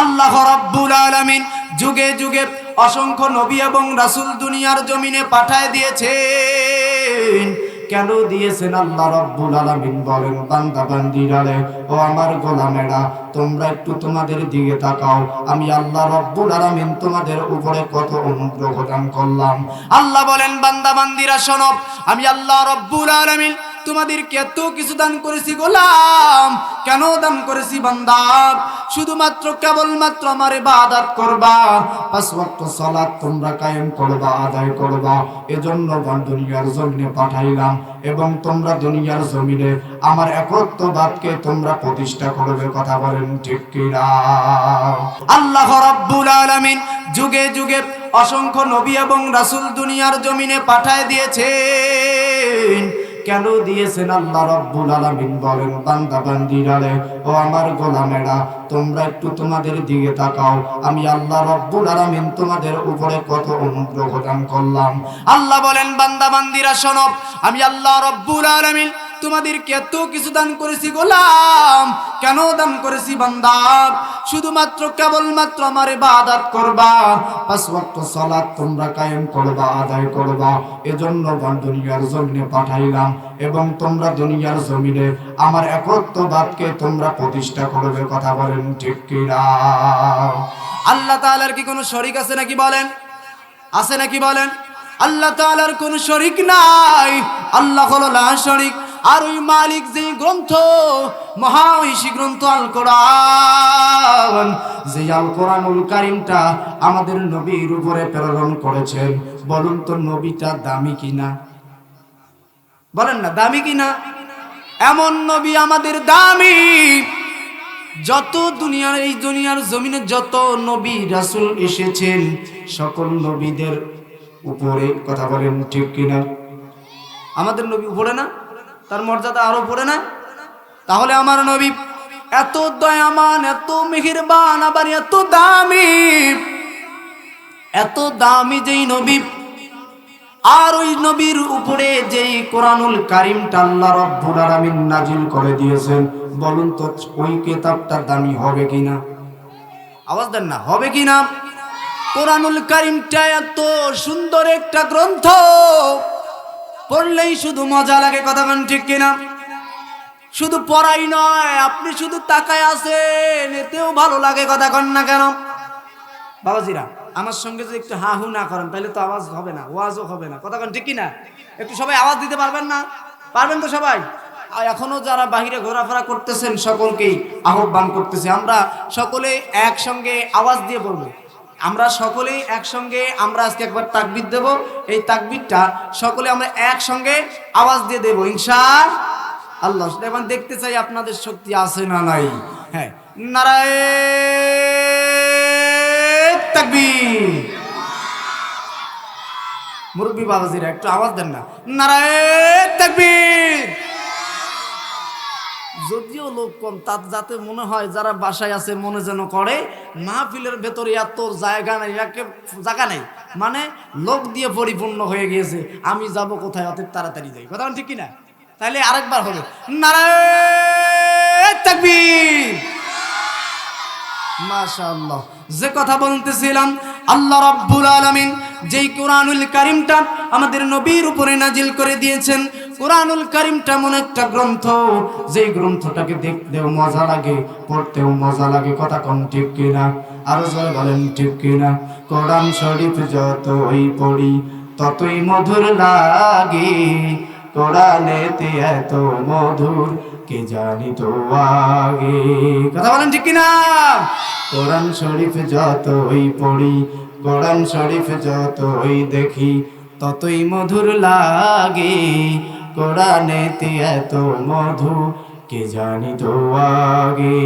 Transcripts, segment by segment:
আল্লাহ রাব্বুল আলামিন যুগে যুগে অসংখ্য নবী এবং রাসূল দুনিয়ার জমিনে পাঠায় দিয়েছেন। কেন দিয়েছেন আল্লাহ রব্বুল আলামিন বলেন, বান্দা বান্দিরা রে ও আমার গোলামেরা, তোমরা একটু তোমাদের দিকে তাকাও। আমি আল্লাহ রব্বুল আলামিন তোমাদের উপরে কত অনুগ্রহ দান করলাম। আল্লাহ বলেন, বান্দা বান্দিরা শোনো, আমি আল্লাহ রব্বুল আলামিন তোমাদেরকে এত কিছু দান করেছি গোলাম। কেন দান করেছি বান্দা? শুধুমাত্র কেবলমাত্র আমার ইবাদত করবা। পাঁচ ওয়াক্ত সালাত তোমরা কায়েম করবা, আদায় করবা। এজন্য দুনিয়ার জমিনে পাঠাইলাম এবং তোমরা দুনিয়ার জমিনে আমার একত্ববাদকে তোমরা প্রতিষ্ঠা করবে, কথা বলেন ঠিক কিনা? আল্লাহ রাব্বুল আলামিন যুগে যুগে অসংখ্য নবী এবং রাসূল দুনিয়ার জমিনে পাঠায় দিয়েছেন। কেন দিয়েছেন আল্লাহ রব্বুল আলামিন বলেন, বান্দা বান্দিরা রে ও আমার গোলামেরা, তোমরা একটু তোমাদের দিকে তাকাও। আমি আল্লাহ রব্বুল আলামিন তোমাদের উপরে কত অনুগ্রহ দান করলাম। আল্লাহ বলেন, বান্দা বান্দিরা শোনো, আমি আল্লাহ রব্বুল আলামিন তোমাদেরকে এত কিছু দান করেছি গোলাম। কেন দান করেছি বান্দা? শুধুমাত্র কেবলমাত্র আমার ইবাদত করবা। পাঁচ ওয়াক্ত সালাত তোমরা কায়েম করবা, আদায় করবা। এজন্য দুনিয়ার জমিনে পাঠাইলাম এবং তোমরা দুনিয়ার জমিনে আমার একত্ববাদকে তোমরা প্রতিষ্ঠা করবে, কথা বলেন ঠিক কিনা আল্লাহ তাআলার কি কোনো শরিক আছে নাকি বলেন? আছে নাকি বলেন? আল্লাহ তাআলার কোনো শরিক নাই। আল্লাহ হলো লা শরিক। আর ওই মালিক যে গ্রন্থ মহাঐশী গ্রন্থ আল কোরআন যে আল কোরআনুল কারিমটা আমাদের নবীর উপরে প্রেরণ করেছেন বলুন তো নবীটা দামি কিনা? বলেন না, দামি কিনা? এমন নবী আমাদের দামি। যত দুনিয়ার, এই দুনিয়ার জমিনে যত নবী রাসুল এসেছেন, সকল নবীদের উপরে কথা বলেন ঠিক কিনা? আমাদের নবী উপরে না? তার মর্যাদা আরও পড়ে না? তাহলে আমার নবী এত দয়ামান, এত মিহিরবান, আবার এত দামি। এত দামি যেই নবী। আর ওই নবীর উপরে যেই কোরআনুল কারিমটা আল্লাহ রব্বুল আলামিন নাজিল করে দিয়েছেন, বলুন তো ওই কিতাবটা দামি হবে কিনা? আওয়াজ দেন না, হবে কিনা? কোরআনুল কারিমটা এত সুন্দর একটা গ্রন্থ। পড়লেই শুধু মজা লাগে, কথা বলেন ঠিক কিনা? শুধু পড়াই নয়, আপনি শুধু তাকায় আছেন, এতেও ভালো লাগে, কথা কন না কেন? বাবাজিরা, আমার সঙ্গে যদি একটু হা হু না করেন, তাহলে তো আওয়াজ হবে না, ওয়াজও হবে না, কথা কন ঠিক কিনা? একটু সবাই আওয়াজ দিতে পারবেন না? পারবেন তো সবাই? আর এখনও যারা বাহিরে ঘোরাফেরা করতেছেন, সকলকেই আহ্বান করতেছে, আমরা সকলে একসঙ্গে আওয়াজ দিয়ে বলব। আমরা সকলেই একসঙ্গে আমরা আজকে একবার তাকবিদ দেব। এই তাকবিদটা সকলে আমরা একসঙ্গে আওয়াজ দিয়ে দেব ইনশা আল্লাহ এখন দেখতে চাই আপনাদের শক্তি আছে না নাই। হ্যাঁ নারায় তাকবীর। মুরব্বী বাবাজিরা, একটু আওয়াজ দেন না। নারায় তাকবীর। যদিও লোক কম, তার যাতে মনে হয় যারা বাসায় আছে মনে যেন করে, মাহফিলের ভেতরে এত জায়গা নেই জায়গা নেই। মানে লোক দিয়ে পরিপূর্ণ হয়ে গিয়েছে, আমি যাব কোথায় অত তাড়াতাড়ি যাই। কথা ঠিক কিনা? তাহলে আরেকবার হবে নারায় তাকবীর। যে কথা বলতেছিলাম, আল্লাহ রাব্বুল আলামিন যেই কোরআনুল কারিমটা আমাদের নবীর উপরে নাজিল করে দিয়েছেন কোরআনুল কারিমটা এমন একটা গ্রন্থ, যেই গ্রন্থটাকে দেখতেও মজা লাগে, পড়তেও মজা লাগে। কথা কম ঠিক কিনা? আরও জয় বলেন ঠিক কিনা? কোরআন শরীফ যতই পড়ি, ততই মধুর লাগে। কোরআনেতে এত মধুর, কে জানি তো আগে? কথা বলেন ঠিক কিনা? কোরআন শরীফ যতই পড়ি, কোরআন শরীফ যতই দেখি, ততই মধুর লাগে। কোরআনেতে এত মধু, কে জানি তো আগে?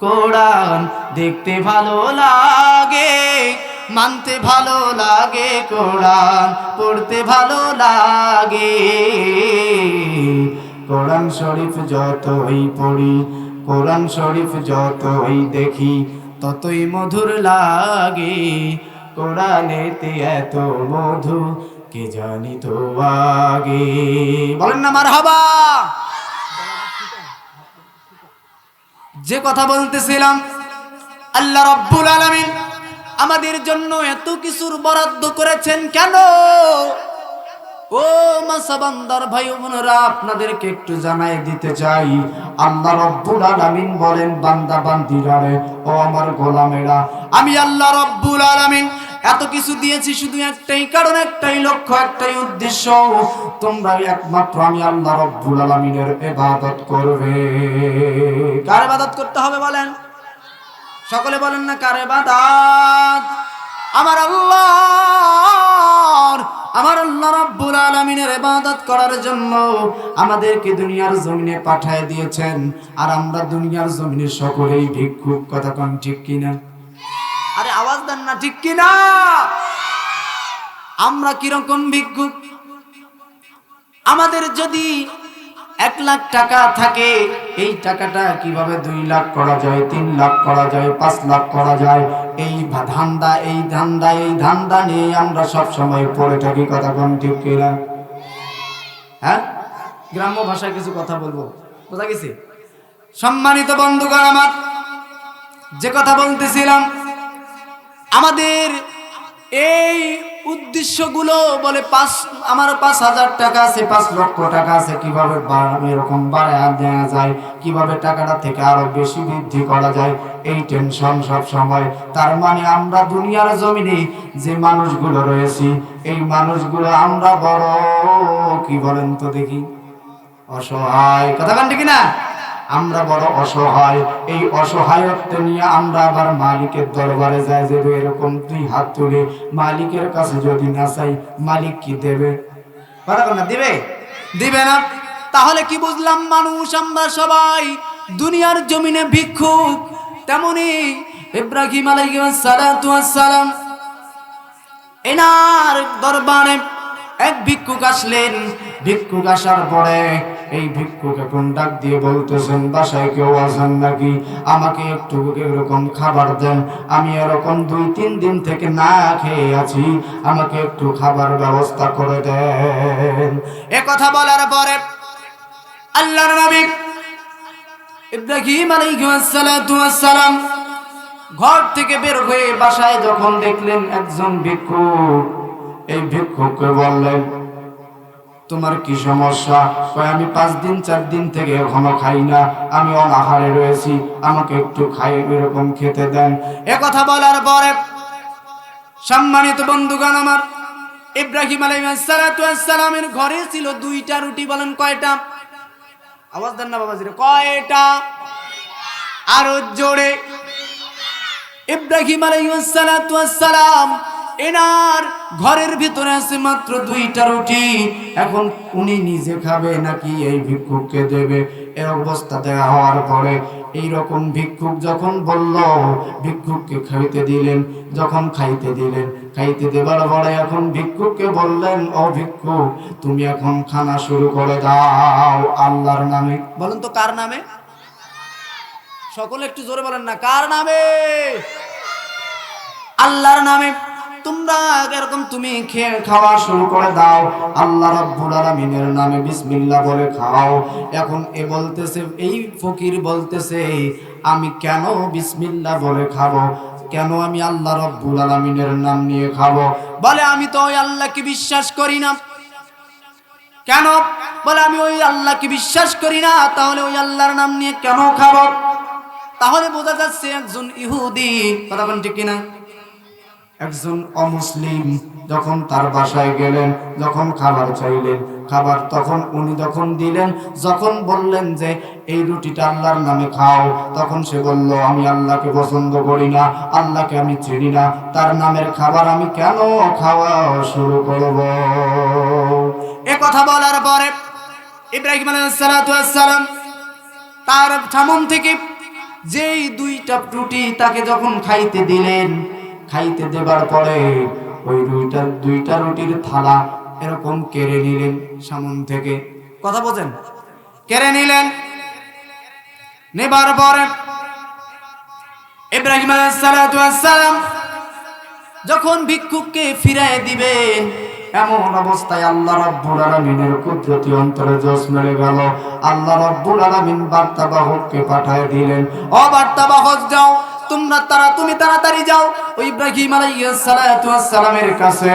কোরআন দেখতে ভালো লাগে, মানতে ভালো লাগে, কোরআন পড়তে ভালো লাগে। কোরআন শরীফ যতই পড়ি, কোরআন শরীফ যতই দেখি, ততই মধুর লাগে। কোরআনেতে এত মধু কে জানি তো আগে। বলেন না মার হাবা যে কথা বলতেছিলাম, আল্লাহ রব্বুল আলামিন আমাদের জন্য এত কিছুর বরাদ্দ করেছেন কেন? ও মাসাবান্দার ভাই বোনেরা, আপনাদেরকে একটু জানাই দিতে চাই। আল্লাহ রব্বুল আলামিন বলেন, বান্দা, বান্দিরা ও আমার গোলামেরা। আমি আল্লাহ রব্বুল আলামিন এত কিছু দিয়েছি শুধু একটাই কারণ, একটাই লক্ষ্য, একটাই উদ্দেশ্য। তোমরা একমাত্র আমি আল্লাহ রব্বুল আলামিনের ইবাদত করবে। কার ইবাদত করতে হবে বলেন? সকলে বলেন না কার ইবাদত? আমার আল্লাহর, আমার আল্লাহ রাব্বুল আলামিনের ইবাদত করার জন্য আমাদেরকে দুনিয়ার জমিনে পাঠায় দিয়েছেন। আর আমরা দুনিয়ার জমিনে সকলেই ভিক্ষুক। কথা কোন ঠিক কিনা? দেন না, ঠিক কিনা? আমরা কীরকম ভিক্ষুক? আমাদের যদি এক লাখ টাকা থাকে, এই টাকাটা কীভাবে দুই লাখ করা যায়, তিন লাখ করা যায়, পাঁচ লাখ করা যায়? এই ধান্দা এই ধান্দা এই ধান্দা নিয়ে আমরা সব সময় পড়ে থাকি, কথা কোন ঠিক কিনা? হ্যাঁ? গ্রাম্য ভাষায় কিছু কথা বলব। বোঝা গেছে? সম্মানিত বন্ধুগণ আমার, যে কথা বলতেছিলাম আমাদের এই উদ্দেশ্যগুলো বলে পাঁচ, আমার পাঁচ হাজার টাকা আছে, পাঁচ লক্ষ টাকা আছে, কীভাবে এরকম বাড়ায় দেওয়া যায়, কীভাবে টাকাটা থেকে আরও বেশি বৃদ্ধি করা যায়, এই টেনশন সব সময়। তার মানে আমরা দুনিয়ার জমিনে যে মানুষগুলো রয়েছি, এই মানুষগুলো আমরা বড়, কি বলেন তো দেখি? অসহায়। কথা কান ঠিক না আমরা বড় অসহায়। এই অসহায়ত্ব নিয়ে আমরা আবার মালিকের দরবারে যাই যে এরকম দুই হাত তুলে, মালিকের কাছে যদি না চাই, মালিক কি দেবে? না দিবে? দিবে না? তাহলে কি বুঝলাম মানুষ আমরা সবাই দুনিয়ার জমিনে ভিক্ষুক? তেমনি ইব্রাহিম আলাইহিস সালাম এনার দরবারে এক ভিক্ষুক আসলেন, ভিক্ষুক আসার পরে এই ভিক্ষুক এখন ডাক দিয়ে বলতেছেন, বাসায় কেউ আছেন নাকি? আমাকে একটু এরকম খাবার দেন। আমি এরকম দুই, তিন দিন থেকে না খেয়ে আছি। আমাকে একটু খাবার ব্যবস্থা করে দেন। এ কথা বলার পরে সালাম ঘর থেকে বের হয়ে বাসায় যখন দেখলেন একজন ভিক্ষুক এই ভিক্ষুককে বললেন তোমার কি সমস্যা? কয় আমি পাঁচ দিন চার দিন থেকে এখনও খাই না। আমি অনাহারে রয়েছি। আমাকে একটু খাই এরকম খেতে দেন। এ কথা বলার পরে সম্মানিত বন্ধুগণ আমার ইব্রাহিম আলাইসালামের ঘরে ছিল দুইটা রুটি বলেন কয়টা? আওয়াজ দেন না বাবাজি রে, কয়টা? আরও জোরে। ইব্রাহিম আলাইসালাম এনার ঘরের ভিতরে আছে মাত্র দুইটা রুটি। এখন উনি নিজে খাবে নাকি এই ভিক্ষুককে দেবে? এর অবস্থা দেয়া হওয়ার পরে এই রকম ভিক্ষুক যখন বলল, ভিক্ষুককে খাইতে দিলেন। যখন খাইতে দিলেন, খাইতে দেবার পরে এখন ভিক্ষুককে বললেন, ও ভিক্ষুক, তুমি এখন খানা শুরু করে দাও আল্লাহর নামে। বলেন তো কার নামে? সকলে একটু জোরে বলেন না, কার নামে? আল্লাহর নামে। তোমরা এরকম তুমি খেয়ে খাওয়া শুরু করে দাও, আল্লাহ রাব্বুল আলামিনের নামে বিসমিল্লাহ বলে খাও। এখন এ বলতেছে, এই ফকির বলতেছে, আমি কেন বিসমিল্লাহ বলে খাব? কেন আমি আল্লাহ রাব্বুল আলামিনের নাম নিয়ে খাব? বলে, আমি তো ওই আল্লাহকে বিশ্বাস করি না। কেন? বলে, আমি ওই আল্লাহকে বিশ্বাস করি না, তাহলে ওই আল্লাহর নাম নিয়ে কেন খাব? তাহলে বোঝা যাচ্ছে একজন ইহুদি, কথা ঠিক কিনা? একজন অমুসলিম যখন তার বাসায় গেলেন, যখন খাবার চাইলেন, খাবার তখন উনি যখন দিলেন, যখন বললেন যে, এই রুটিটা আল্লাহর নামে খাও, তখন সে বলল, আমি আল্লাহকে পছন্দ করি না, আল্লাহকে আমি চিনি না, তার নামের খাবার আমি কেন খাওয়া শুরু করব? এ কথা বলার পরে ইব্রাহিম আলাইসালাম তার সামন থেকে যেই দুইটা রুটি তাকে যখন খাইতে দিলেন খাইতে দেবার পরে ওই দুইটা দুইটা রুটির থালা এরকম কেড়ে নিলেন সামন থেকে। কথা বোঝেন কেড়ে নিলেন। নেবার পরে ইব্রাহিম আলাইহিস সালাম যখন ভিক্ষুককে ফিরায় দিবেন এমন অবস্থায় আল্লাহ রব্বুল আলামিনের কুদরতি অন্তরে জোশ মেরে গেল। আল্লাহ রব্বুল আলামিন বার্তাবাহককে পাঠায় দিলেন। ও বার্তাবাহক যাও তোমরা তারা, তুমি তাড়াতাড়ি যাও। ওই ইব্রাহিম আলাইহিস সালাতু ওয়াস সালামের কাছে,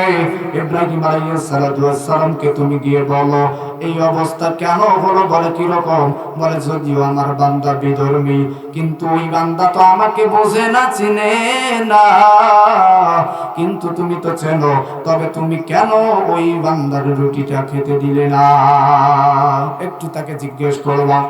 ইব্রাহিম আলাইহিস সালাতু ওয়াস সালামকে তুমি গিয়ে বলো, এই অবস্থা কেন হলো? বলে কি রকম বলে, যদিও আমার বান্দা বিধর্মী, কিন্তু ওই বান্দা তো আমাকে বোঝে না, চিনে না। কিন্তু তুমি তো চেনো, তবে তুমি কেন ওই বান্দার রুটিটা খেতে দিলে না? একটু তাকে জিজ্ঞেস করলাম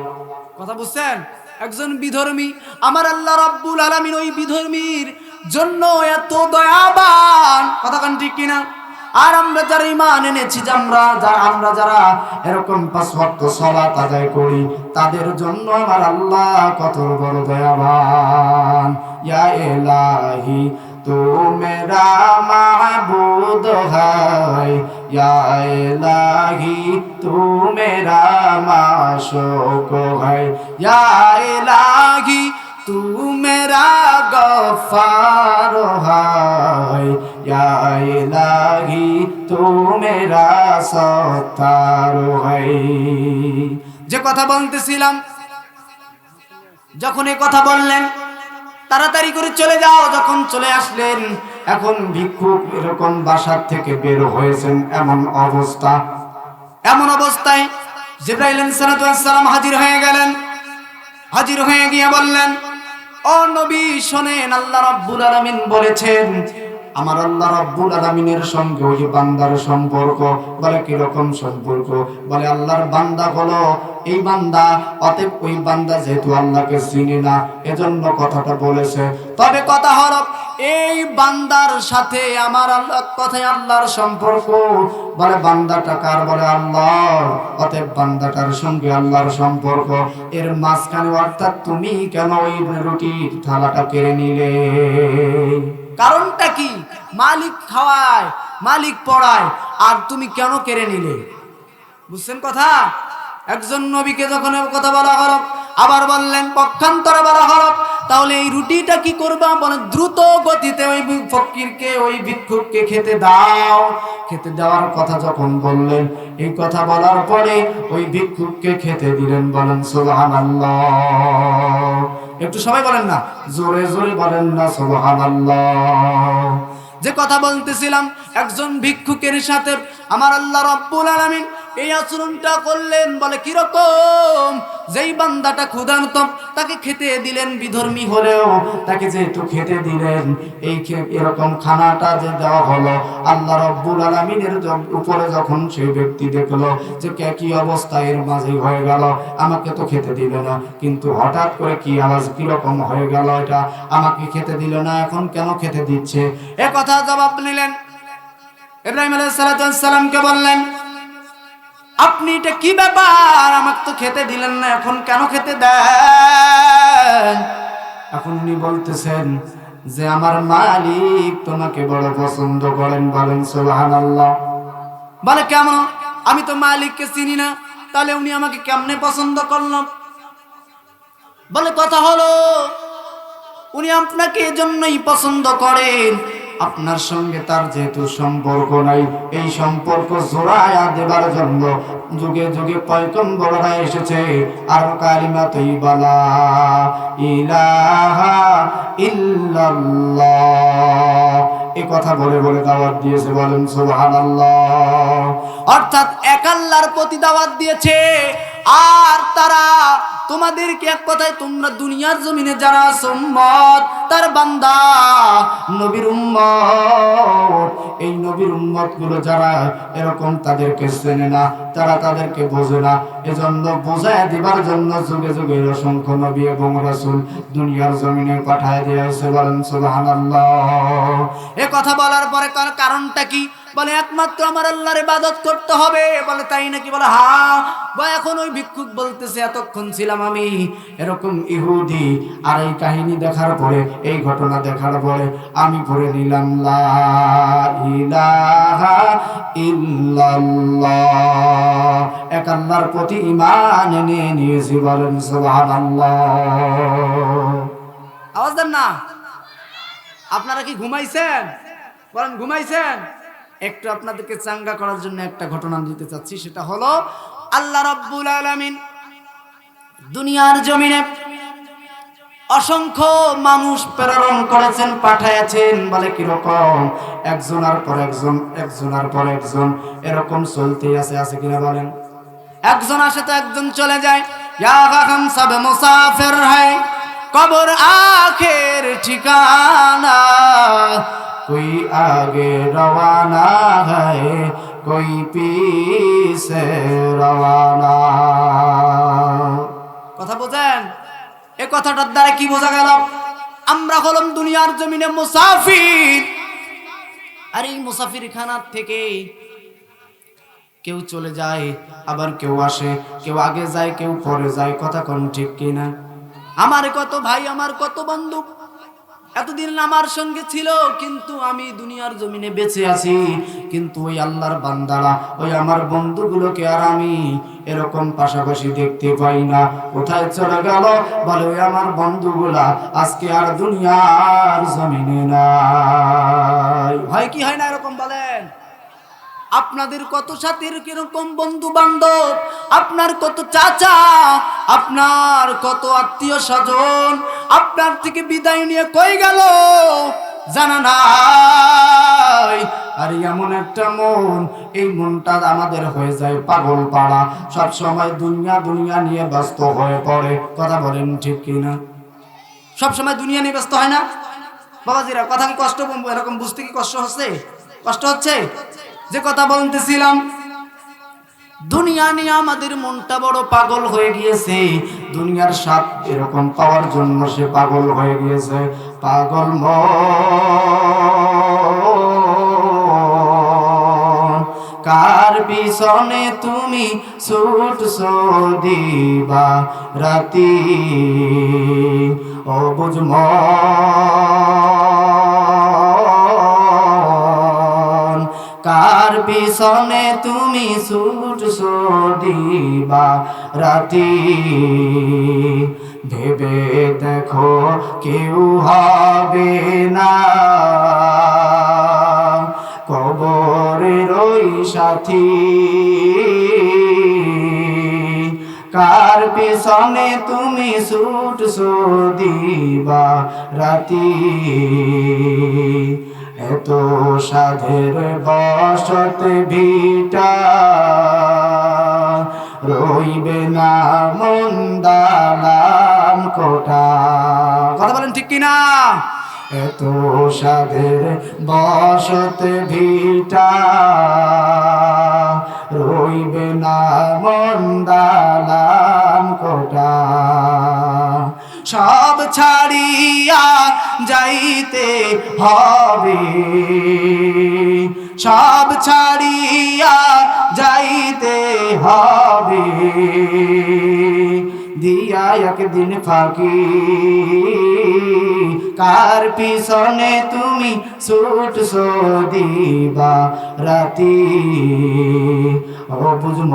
কথা বুঝছেন? একজন বিধর্মী, আমার আল্লাহ রাব্বুল আলামিন ওই বিধর্মীর জন্য এত দয়াবান। কথা কান ঠিক কিনা? আর আমরা যারা ইমান এনেছি যে আমরা যা- আমরা যারা এরকম পাঁচ ওয়াক্ত সালাত আদায় করি, তাদের জন্য আমার আল্লাহ কত বড় দয়াবান। ইয়া ইলাহি তু মেরা মাহবুদ হায় ইলাহি তু মেরা মাশুক হায় ইলাহি তু মেরা গফার হায় ইলাহি তু মেরা সত্তার হায়। যে কথা বলতেছিলাম, যখন এই কথা বললেন তাড়াতাড়ি করে চলে যাও, যখন চলে আসলেন, এখন ভিক্ষুক এরকম বাসার থেকে বের হয়েছেন এমন অবস্থা। এমন অবস্থায় জিব্রাইল সালাম হাজির হয়ে গেলেন। হাজির হয়ে গিয়ে বললেন, ও নবী, শোনেন, আল্লাহ রাব্বুল আলামিন বলেছেন, আমার আল্লাহ রাব্বুল আলামিনের সঙ্গে ওই বান্দার সম্পর্ক, বলে কি রকম সম্পর্ক? বলে, আল্লাহর বান্দা হলো এই বান্দা, অতএব ওই বান্দা যেহেতু আল্লাহকে চিনি না, এজন্য কথাটা বলেছে। তবে কথা হলো, এই বান্দার সাথে আমার আল্লাহ কথায় আল্লাহর সম্পর্ক। বলে, বান্দাটা কার? বলে, আল্লাহ। অতএব বান্দাটার সঙ্গে আল্লাহর সম্পর্ক। এর মাঝখানে অর্থাৎ তুমি কেন ওই রুটির থালাটা কেড়ে নিলে? কারণটা কি? মালিক খাওয়ায়, মালিক পড়ায়, আর তুমি কেন কেড়ে নিলে? বুঝছেন কথা? একজন নবীকে যখন কথা বলা হলো, আবার বললেন, পক্ষান্তরে বলা হলো, তাহলে এই রুটিটা কি করবা? বলে দ্রুত গতিতে ওই ফকিরকে, ওই ভিক্ষুককে খেতে দাও। খেতে দেওয়ার কথা যখন বললেন, এই কথা বলার পরে ওই ভিক্ষুককে খেতে দিলেন, বলেন, সুবহানাল্লাহ। একটু সবাই বলেন না, জোরে জোরে বলেন না, সুবহানাল্লাহ। যে কথা বলতেছিলাম, একজন ভিক্ষুকের সাথে, আমার আল্লাহ রব্বুল আলামিন এই আচরণটা করলেন, বলে, কীরকম? যেই বান্দাটা ক্ষুধার্ত তাকে খেতে দিলেন বিধর্মী হলেও, তাকে যেহেতু খেতে দিলেন, এই এরকম খানাটা যে দেওয়া হলো, আল্লাহ রব্বুল আলমিনের উপরে যখন সেই ব্যক্তি দেখল যে কে, কি অবস্থা, এর মাঝে হয়ে গেল, আমাকে তো খেতে দিল না। কিন্তু হঠাৎ করে কি আওয়াজ কীরকম হয়ে গেল এটা? আমাকে খেতে দিল না, এখন কেন খেতে দিচ্ছে? এ কথা জবাব নিলেন ইব্রাহিম আলাইহিস বললেন আপনি এটা কি ব্যাপার? আমাকে তো খেতে দিলেন না, এখন কেন খেতে দেন? এখন উনি বলতেছেন যে, আমার মালিক তোমাকে বড় পছন্দ করেন বলেন, সুবহানাল্লাহ। বলে কেমন? আমি তো মালিককে চিনি না, তাহলে উনি আমাকে কেমনে পছন্দ করলাম বলে, কথা হলো, উনি আপনাকে এজন্যই পছন্দ করেন। আপনার সঙ্গে তার যেহেতু সম্পর্ক নাই, এই সম্পর্ক জোড়ায়া দেবার জন্য যুগে যুগে পয়গম্বররা এসেছে। আর কালিমা তৈবালা ইলাহা ইল্লাল্লাহ। এই কথা বলে বলে দাওয়াত দিয়েছে, বলেন সুবহানাল্লাহ। অর্থাৎ এক আল্লাহর প্রতি দাওয়াত দিয়েছে, আর তারা তোমাদেরকে এক কথায় তোমরা দুনিয়ার জমিনে যারা সম্মত তার বান্দা, নবীর উম্মত। এই নবীর উম্মতগুলো যারা এরকম তাদেরকে চেনে না, তারা তাদেরকে বোঝে না। এজন্য বোঝায় দিবার জন্য যুগে যুগে অসংখ্য নবী এবং রাসূল দুনিয়ার জমিনে পাঠায় দিয়েছে বলেন, সুবহানাল্লাহ। এ কথা বলার পরে কার কারণটা কি? বলে, একমাত্র আমার আল্লাহর ইবাদত করতে হবে। বলে, তাই নাকি? বলে, হা, বা এখন ওই ভিক্ষুক বলতেছে, এতক্ষণ ছিলাম আমি। এরকম ইহুদি আর এই কাহিনী দেখার পরে, এই ঘটনা দেখার পরে, আমি পড়ে নিলাম, লা ইলাহা এক প্রতি ইমান নিয়ে নিয়েছি বলেন আওয়াজ দেন না। আপনারা কি ঘুমাইছেন? বলেন, ঘুমাইছেন? একটু আপনাদেরকে চাঙ্গা করার জন্য একটা ঘটনা দিতে চাচ্ছি, সেটা হলো আল্লাহ রাব্বুল আলামিন দুনিয়ার জমিনে অসংখ্য মানুষ প্রেরণ করেছেন, পাঠাইয়াছেন, বলে কীরকম একজনের পর একজন একজনের পর একজন, এরকম চলতেই আছে আছে কিনা বলেন? একজন আসে তো একজন চলে যায় সব মুসাফির है কবর আখের ঠিকানা کوئی آگے روانہ ہے কই پیছে রওনা কথা বুঝেন? এ কথাটার দ্বারা কি বোঝা গেল? আমরা হলাম দুনিয়ার জমিনে মুসাফির। আর এই মুসাফির খানার থেকে কেউ চলে যায়, আবার কেউ আসে, কেউ আগে যায়, কেউ পরে যায়, কথা কোন ঠিক কিনা? আমার কত ভাই, আমার কত বন্ধু এতদিন আমার সঙ্গে ছিল, কিন্তু আমি দুনিয়ার জমিনে বেঁচে আছি। কিন্তু ওই আল্লাহর বান্দারা, ওই আমার বন্ধুগুলোকে আর আমি এরকম পাশাপাশি দেখতে পাই না। কোথায় চলে গেল? বলে, ওই আমার বন্ধুগুলা আজকে আর দুনিয়ার জমিনে না হয় কি, হয় না আপনাদের কত সাথীর কীরকম বন্ধু বান্ধব আপনার কত চাচা? আপনার কত আত্মীয় স্বজন? আপনার থেকে বিদায় নিয়ে কই গেল? জানা নাই। আর এমন একটা মন, এই মনটা আমাদের হয়ে যায় পাগল পাড়া। সব সময় দুনিয়া দুনিয়া নিয়ে ব্যস্ত হয়ে পড়ে। কথা বলেন ঠিক কিনা? সব সময় দুনিয়া নিয়ে ব্যস্ত হয় না? বাবাজিরা, কথা কি কষ্ট এরকম বুঝতে কি কষ্ট হচ্ছে? কষ্ট হচ্ছে? যে কথা বলতেছিলাম, দুনিয়া নিয়ে আমাদের মনটা বড় পাগল হয়ে গিয়েছে। দুনিয়ার স্বাদ এরকম পাওয়ার জন্য সে পাগল হয়ে গিয়েছে। পাগল মন, কার পিছনে তুমি ছুট দিবা রাতি? ও বুঝম কার পিছনে তুমি ছুট দিবা রাতি। ভেবে দেখো কেউ হবে না। কবরের ওই সাথী। কার পেছনে তুমি ছুট দিবা রাতি? এত সাধের বসত ভিটা রইবে না মন্দালাম কোটা কথা বলেন ঠিক কিনা? এত সাধের বসত ভিটা রইবে না মন্দালাম কোটা সব ছাড়িয়া যাইতে হবে। সব ছাড়িয়া যাইতে হবে। দিয়া একদিন ফাঁকি। কার পিছনে তুমি ছুট দিবা রাতি? ও বুঝম।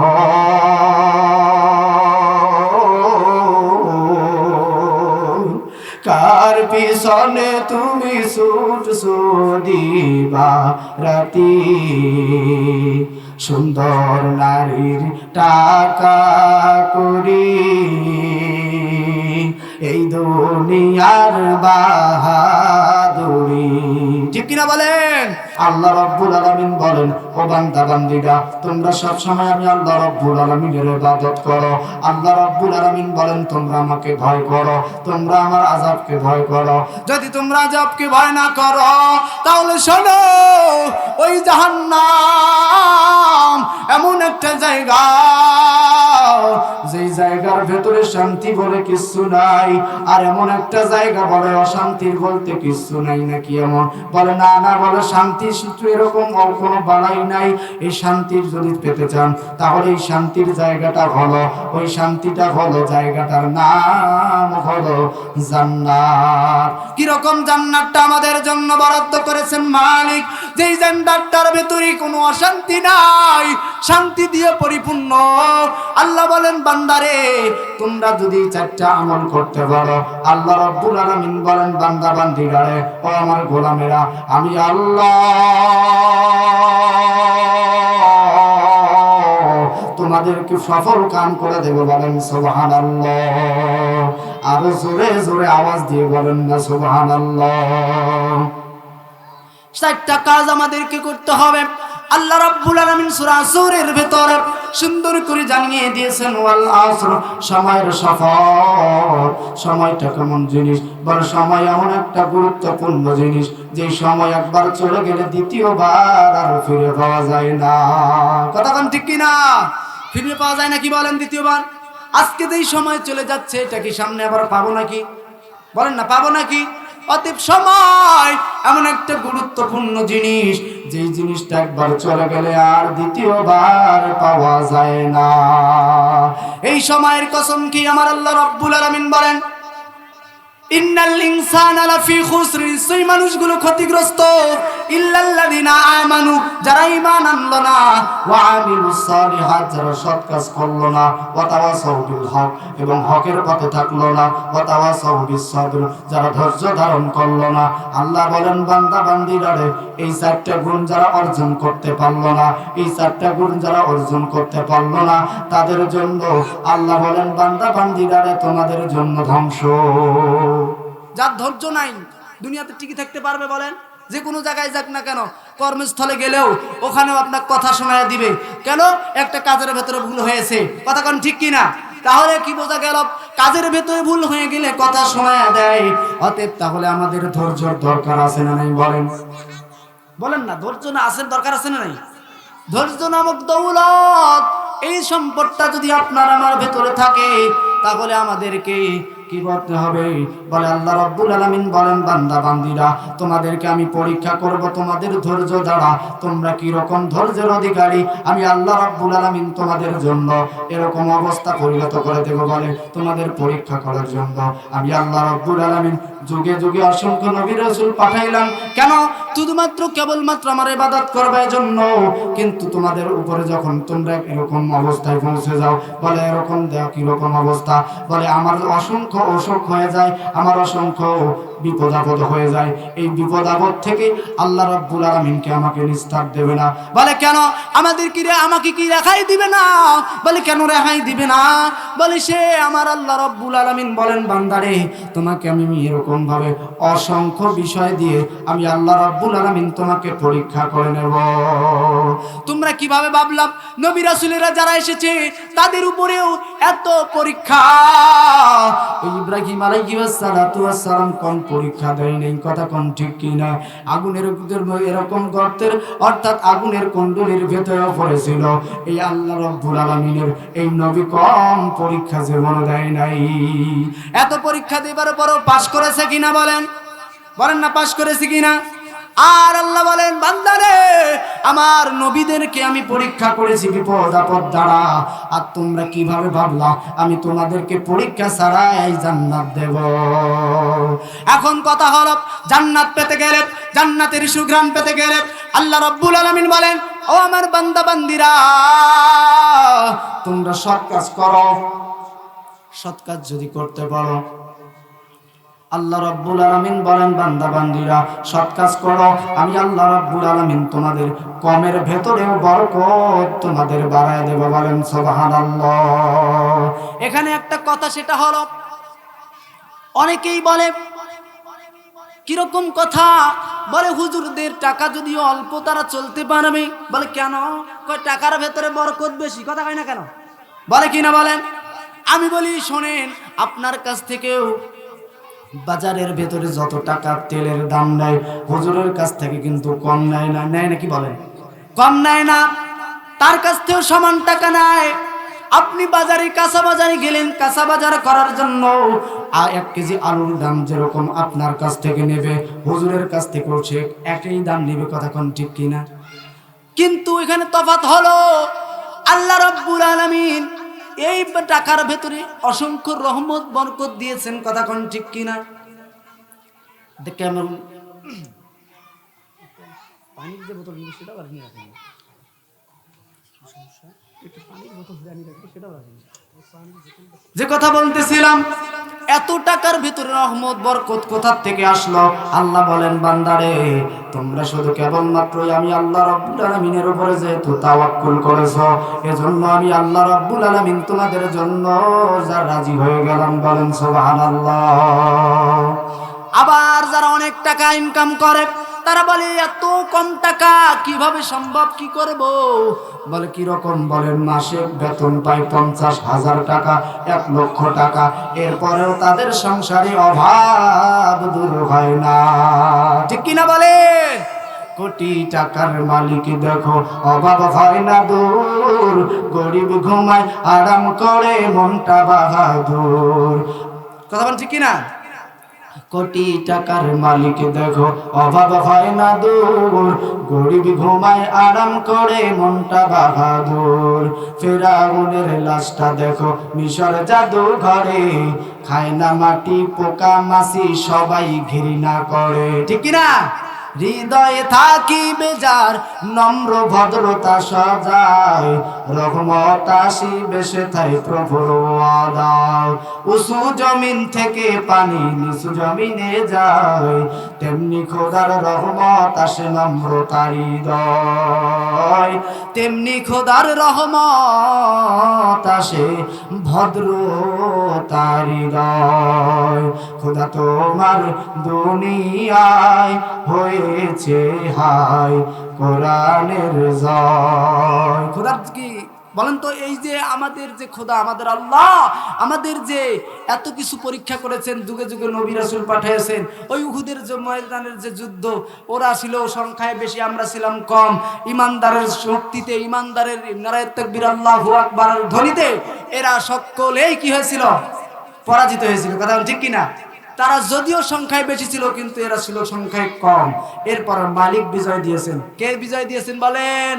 কার পিছনে তুমি সুট সুদিবা রাতি? সুন্দর নারীর টাকা করি। এই দুনিয়ার বাহাদুরি। ঠিক কিনা বলেন? আল্লাহ রব্বুল আলামিন বলেন, ও বান্দা বান্দিরা তোমরা সব সময় আমি আল্লাহ রব্বুল আলামিনের ইবাদত করো। আল্লাহ রব্বুল আলামিন বলেন, তোমরা আমাকে ভয় করো, তোমরা আমার আযাবকে ভয় করো। যদি তোমরা আযাবকে ভয় না করো, তাহলে শোনো, ওই জাহান্নাম এমন একটা জায়গা। যেই জায়গার ভেতরে শান্তি বলে কিছু নাই, আর এমন একটা জায়গা বলে অশান্তির বলতে কিছু নাই নাকি এমন? বলে, না না, বলে শান্তি সূত্র এরকম কোনো বাড়াই নাই, এই শান্তির যদি পেতে চান, তাহলে এই শান্তির জায়গাটা হলো, ওই শান্তিটা হলো জায়গাটার নাম হলো জান্নাত। কি রকম জান্নাতটা আমাদের জন্য বরাদ্দ করেছেন মালিক, যেই জান্নাতটার ভেতরে কোনো অশান্তি নাই, শান্তি দিয়ে পরিপূর্ণ। আল্লাহ বলেন, বান্দারে, তোমরা যদি চারটা আমল করতে পারো, আল্লাহ রব্বুল আলামিন বলেন, বান্দা বান্দিগারে ও আমার গোলামেরা, আমি আল্লাহ তোমাদেরকে সফল কাম করে দেব বলেন সোবাহান আরও জোরে জোরে আওয়াজ দিয়ে বলেন না সোবাহান ষাটটা কাজ আমাদেরকে করতে হবে। আল্লাহ রাব্বুল আলামিন সূরা সূরের ভেতর সুন্দর করে জানিয়ে দিয়েছেন, ওয়াল আসর সময়ের সফর। সময়টা কেমন জিনিস? বড় সময় এমন একটা গুরুত্বপূর্ণ জিনিস, যে সময় একবার চলে গেলে দ্বিতীয়বার আর ফিরে পাওয়া যায় না। কথা কোন ঠিক কি না ফিরে পাওয়া যায় না কি বলেন দ্বিতীয়বার? আজকে যেই সময় চলে যাচ্ছে, এটা কি সামনে আবার পাবো নাকি? বলেন না, পাবো নাকি? অতএব সময় এমন একটা গুরুত্বপূর্ণ জিনিস যেই জিনিসটা একবার চলে গেলে আর দ্বিতীয়বার পাওয়া যায় না। এই সময়ের কসম কি আমার আল্লাহ রব্বুল আলমিন বলেন মানুষগুলো ক্ষতিগ্রস্ত। যারা করল না হক, এবং হকের পথে থাকল না যারা ধৈর্য ধারণ করল না। আল্লাহ বলেন, বান্দা বান্দিরা রে এই চারটা গুণ যারা অর্জন করতে পারল না, এই চারটা গুণ যারা অর্জন করতে পারল না, তাদের জন্য আল্লাহ বলেন, বান্দা বান্দিরা রে তোমাদের জন্য ধ্বংস। যার ধৈর্য নাই, দুনিয়াতে টিকে থাকতে পারবে বলেন? যে কোনো জায়গায় যাক না কেন, কর্মস্থলে গেলেও ওখানেও আপনার কথা শোনায় দিবে। কেন? একটা কাজের ভেতরে ভুল হয়েছে। কথা কোন ঠিক কিনা? তাহলে কি বোঝা গেল? কাজের ভেতরে ভুল হয়ে গেলে কথা শোনায় দেয়। অতএব তাহলে আমাদের ধৈর্যর দরকার আছে না নাই বলেন? বলেন না, ধৈর্য না আছে দরকার আছে না নাই? ধৈর্য নামক দৌলত, এই সম্পদটা যদি আপনার আমার ভেতরে থাকে, তাহলে আমাদেরকে কি করতে হবে? বলে, আল্লাহ রব্বুল আলামিন বলেন, বান্দা, বান্দিরা, তোমাদেরকে আমি পরীক্ষা করব, তোমাদের ধৈর্য দ্বারা তোমরা কি রকম ধৈর্যের অধিকারী? আমি আল্লাহ রব্বুল আলামিন তোমাদের জন্য এরকম অবস্থা পরিণত করে দেব, বলে, তোমাদের পরীক্ষা করার জন্য। আমি আল্লাহ রব্বুল আলামিন যুগে যুগে অসংখ্য নবী রাসূল পাঠাইলাম। কেন? শুধুমাত্র কেবলমাত্র আমার ইবাদত করবার জন্য কিন্তু তোমাদের উপরে যখন তোমরা এরকম অবস্থায় পৌঁছে যাও, বলে, এরকম দেও কীরকম অবস্থা? বলে, আমার অসংখ্য অসুখ হয়ে যায় আমার অসংখ্য বিপদ আপদ হয়ে যায়। এই বিপদ আপদ থেকে আল্লাহ রাব্বুল আলামিনকে আমাকে নিস্তার দেবে না। বলে, কেন? আমাদের কি আমাকে কি রেখাই দিবে না? বলে, কেন রেহাই দিবে না? বলে, সে আমার আল্লাহ রাব্বুল আলামিন বলেন বান্দারে তোমাকে আমি এরকম ভাবে অসংখ্য বিষয় দিয়ে আমি আল্লাহ রাব্বুল আলামিন তোমাকে পরীক্ষা করে নেব। তোমরা কীভাবে ভাবলাম, নবী রাসূলেরা যারা এসেছে, তাদের উপরেও এত পরীক্ষা? ইব্রাহিম আলাইহিস সালাম কোন পরীক্ষা দেয় নেই, কথা কোন ঠিক কি না আগুনের এরকম গর্তের, অর্থাৎ আগুনের কুণ্ডলীর ভেতরে পড়েছিল। এই আল্লাহ রব্বুল আলমিনের এই নবী কম পরীক্ষা জীবন দেয় নাই। এত পরীক্ষা দেবার পরও পাশ করেছে কিনা বলেন? বলেন না পাশ করেছে কিনা? আর আল্লাহ বলেন, বান্দারে, আমার নবীদেরকে আমি পরীক্ষা করেছি, বিপদ আপদ দ্বারা। আর তোমরা কীভাবে ভাবলা, আমি তোমাদেরকে পরীক্ষা ছাড়াই জান্নাত দেব। এখন কথা হলো, জান্নাত পেতে গেলে, জান্নাতের সুগ্রাম পেতে গেলে আল্লাহ রব্বুল আলামিন বলেন, ও আমার বান্দা বান্দিরা তোমরা সৎ কাজ করো। সৎ কাজ যদি করতে পারো আল্লাহ রাব্বুল আলামিন বলেন, বান্দা, বান্দিরা, সৎ কাজ করো। আমি আল্লাহ রাব্বুল আলামিন তোমাদের কমের ভেতরেও বরকত তোমাদের বাড়ায় দেব বলেন, সুবহানাল্লাহ। এখানে একটা কথা সেটা হলো, অনেকেই বলে, কীরকম কথা বলে, হুজুরদের টাকা যদি অল্প তারা চলতে পারবে? বলে, কেন? টাকার ভেতরে বরকত বেশি, কথা কয় না কেন? বলে কিনা বলেন? আমি বলি, শোনেন, আপনার কাছ থেকেও বাজারের ভেতরে যত টাকা তেলের দাম নেয়, হুজুরের কাছ থেকে কিন্তু কম নেয় না। নেয় নাকি বলেন কম নেয় না। তার কাছ থেকেও সমান টাকা নেয়। আপনি বাজারে কাঁচা বাজারে গেলেন কাঁচা বাজার করার জন্য আর এক কেজি আলুর দাম যেরকম আপনার কাছ থেকে নেবে, হুজুরের কাছ থেকেও সে একই দাম নেবে, কথা কোন ঠিক কিনা? কিন্তু এখানে তফাত হলো, আল্লাহ রব্বুল আলামিন এই টাকার ভেতরে অসংখ্য রহমত, বরকত দিয়েছেন, কথা কোন ঠিক কিনা? কেমন সেটা যে নিয়ে যে কথা বলতেছিলাম, এত টাকার ভিতরে রহমত, বরকত কোথা থেকে আসলো? আল্লাহ বলেন, বান্দারে, তোমরা শুধু কেবলমাত্র আমি আল্লাহ রব্বুল আলমিনের উপরে যেহেতু তাওয়াক্কুল করেছ, এজন্য আমি আল্লাহ রব্বুল আলমিন তোমাদের জন্য যা রাজি হয়ে গেলাম বলেন, সুবহানাল্লাহ। আবার যারা অনেক টাকা ইনকাম করে তারা বলে, এত কম টাকা, কীভাবে সম্ভব? কি করব? বলে কি রকম বলেন মাসে বেতন পায় পঞ্চাশ হাজার টাকা, এক লক্ষ টাকা। এরপরেও তাদের সংসারে অভাব দূর হয় না। ঠিক কিনা বলেন কোটি টাকার মালিক দেখো, অভাব হয় না দূর। গরিব ঘুমায়, আরাম করে, মনটা বাহাদুর। কথা বলেন ঠিক কিনা কোটি টাকার মালিক দেখো অভাব হয় না দূর। গরিব ঘুমায় আরাম করে, মনটা বাহাদুর। ফেরাউনের লাশটা দেখো, মিশর জাদু ঘরে খায় না মাটি পোকা মাছি, সবাই ঘৃণা করে। ঠিক না হৃদয়ে থাকি বেজার, নম্র ভদ্রতা সজায় রহমত আসি বেসে থাই প্রভুর আদায় উঁচু জমিন থেকে পানি নিচু জমিনে যায়, তেমনি খোদার রহমত আসে নম্রতার হৃদয়। তেমনি খোদার রহমত আসে ভদ্র তার হৃদয়। খোদা তোমার দুনিয়ায় হয়েছে হাই কোরআনের জয়। খোদার কি? বলেন তো, এই যে আমাদের যে খোদা, আমাদের আল্লাহ, আমাদের যে এত কিছু পরীক্ষা করেছেন, যুগে যুগে নবী রাসূল পাঠিয়েছেন, ওই উহুদের যে ময়দানের যে যুদ্ধ, ওরা ছিল, সংখ্যায় বেশি আমরা ছিলাম কম। ইমানদারের শক্তিতে, ইমানদারের নারায়ণ তাকবীর আল্লাহু আকবার ধ্বনিতে, এরা সকলেই কি হয়েছিল? পরাজিত হয়েছিল। কথা ঠিক কিনা? তারা যদিও সংখ্যায় বেশি ছিল, কিন্তু এরা ছিল সংখ্যায় কম। এরপর মালিক বিজয় দিয়েছেন। কে বিজয় দিয়েছেন বলেন?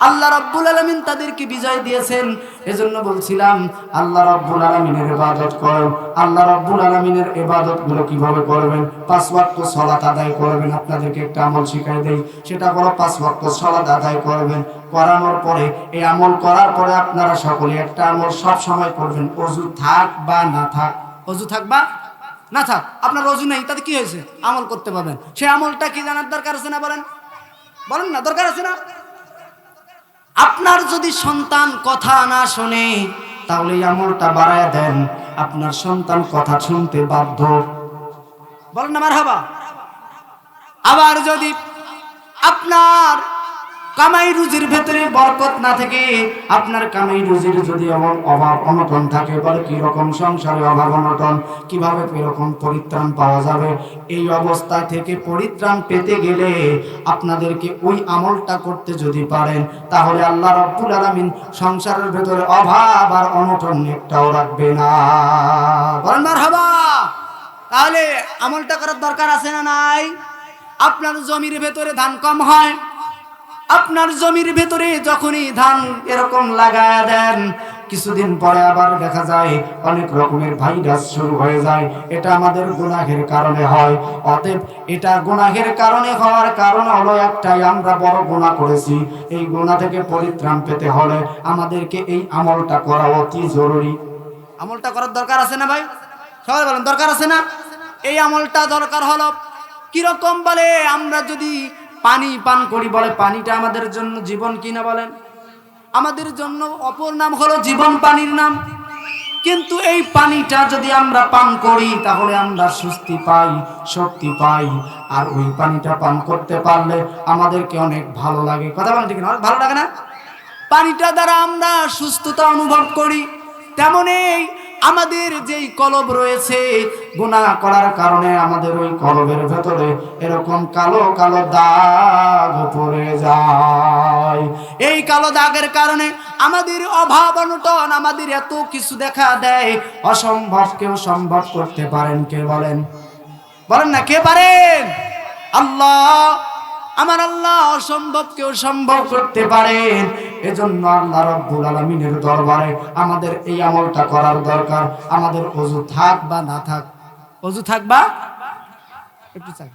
আল্লাহ রাব্বুল আলামিন তাদেরকে বিজয় দিয়েছেন। এজন্য বলছিলাম, আল্লাহ রাব্বুল আলামিনের ইবাদত করেন আল্লাহ রাব্বুল আলামিনের ইবাদতগুলো কীভাবে করবেন? পাঁচ ওয়াক্ত সালাত আদায় করবেন। আপনাদেরকে একটা আমল শিখাই দেই। সেটা হলো পাঁচ ওয়াক্ত সালাত আদায় করবেন। করানোর পরে, এই আমল করার পরে আপনারা সকলে একটা আমল সব সময় করবেন। অজু থাক বা না থাক। অজু থাক বা না থাক, আপনার অজু নেই, তাতে কি হয়েছে? আমল করতে পারবেন। সে আমলটা কি জানার দরকার আছে না বলেন? বলেন না, দরকার আছে না? আপনার যদি সন্তান কথা না শোনে, তাহলে এই আমলটা বাড়ায় দেন। আপনার সন্তান কথা শুনতে বাধ্য। বলেন আমার হাবা আবার যদি আপনার কামাই রুজির ভেতরে বরকত না থাকে আপনার কামাই রুজির যদি এমন অভাব অনটন থাকে, বলে কি রকম সংসারে অভাব অনটন? কীভাবে এরকম পরিত্রাণ পাওয়া যাবে? এই অবস্থা থেকে পরিত্রাণ পেতে গেলে আপনাদেরকে ওই আমলটা করতে যদি পারেন, তাহলে আল্লাহ রব্বুল আলামিন সংসারের ভেতরে অভাব আর অনটন একটাও রাখবে না। বলেন, মারহাবা! তাহলে আমলটা করার দরকার আছে না নাই? আপনার জমির ভেতরে ধান কম হয় আপনার জমির ভেতরে যখনই ধান এরকম লাগায় দেন, কিছুদিন পরে আবার দেখা যায় অনেক রকমের ভাইরাস শুরু হয়ে যায়। এটা আমাদের গুনাহের কারণে হয়। অতএব এটা গুনাহের কারণে হওয়ার কারণ হলো একটাই, আমরা বড় গুনাহ করেছি। এই গুনাহ থেকে পরিত্রাণ পেতে হলে আমাদেরকে এই আমলটা করা অতি জরুরি। আমলটা করার দরকার আছে না ভাই? সবাই বলেন, দরকার আছে না? এই আমলটা দরকার হলো কীরকম বলে আমরা যদি পানি পান করি বলে, পানিটা আমাদের জন্য জীবন কিনা বলেন? আমাদের জন্য অপর নাম হলো জীবন পানির নাম। কিন্তু এই পানিটা যদি আমরা পান করি, তাহলে আমরা সুস্থি পাই, শক্তি পাই। আর ওই পানিটা পান করতে পারলে আমাদেরকে অনেক ভালো লাগে। কথা বলেন ঠিক না? ভালো লাগে না? পানিটা দ্বারা আমরা সুস্থতা অনুভব করি। তেমনই আমাদের যেই কলব রয়েছে, গুনাহ করার কারণে আমাদের ওই কলবের ভেতরে এরকম কালো কালো দাগ পড়ে যায়। এই কালো দাগের কারণে আমাদের অভাব অনটন, আমাদের এত কিছু দেখা দেয়। অসম্ভব কেউ সম্ভব করতে পারেন, কে বলেন? বলেন না, কে পারেন? আল্লাহ আমার আল্লাহ অসম্ভব কেউ সম্ভব করতে পারেন এজন্য আল্লাহ রব্বুল আলমিনের দরবারে আমাদের এই আমলটা করার দরকার। আমাদের অজু থাক বা না থাক। অজু থাক বা? একটু চাক